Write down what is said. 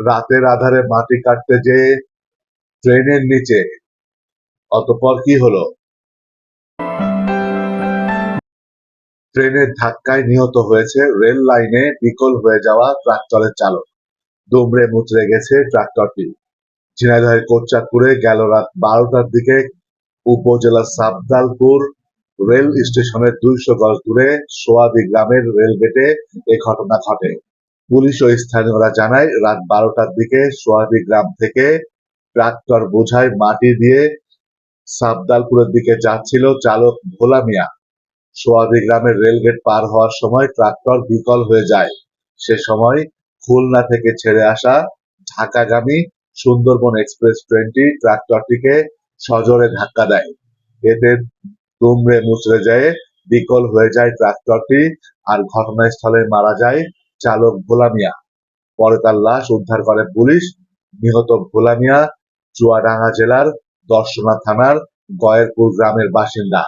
রাতের আধারে মাটি কাটতে যেয়ে ট্রেনের নিচে। অতঃপর কি হলো? ট্রেনের ধাক্কায় নিহত হয়েছে রেল লাইনে বিকল হয়ে যাওয়া ট্রাক্টরের চালক। দুমড়ে মুচড়ে গেছে ট্রাক্টরটি। ঝিনাইদহের কোটচাঁদপুরে গেল রাত বারোটার দিকে উপজেলার সাবদালপুর রেল স্টেশনের দুইশো গজ দূরে সোয়াদি গ্রামের রেল গেটে এ ঘটনা ঘটে। পুলিশ ও স্থানীয়রা জানায়, রাত বারোটার দিকে সোয়াদি গ্রাম থেকে ট্রাক্টর বোঝায় মাটি দিয়ে সাবদালপুরের দিকে যাচ্ছিল চালক ভোলা মিয়া। সোয়াদি গ্রামের রেলগেট পার হওয়ার সময় ট্রাক্টর বিকল হয়ে যায়। সে সময় খুলনা থেকে ছেড়ে আসা ঢাকাগামী সুন্দরবন এক্সপ্রেস ট্রেনটি ট্রাক্টরটিকে সজোরে ধাক্কা দেয়। এতে দুমড়ে মুচড়ে যায় বিকল হয়ে যায় ট্রাক্টরটি আর ঘটনাস্থলে মারা যায় চালক ভোলা মিয়া। পরে তার লাশ উদ্ধার করে পুলিশ। নিহত ভোলা মিয়া চুয়াডাঙ্গা জেলার দর্শনা থানার গয়েরপুর গ্রামের বাসিন্দা।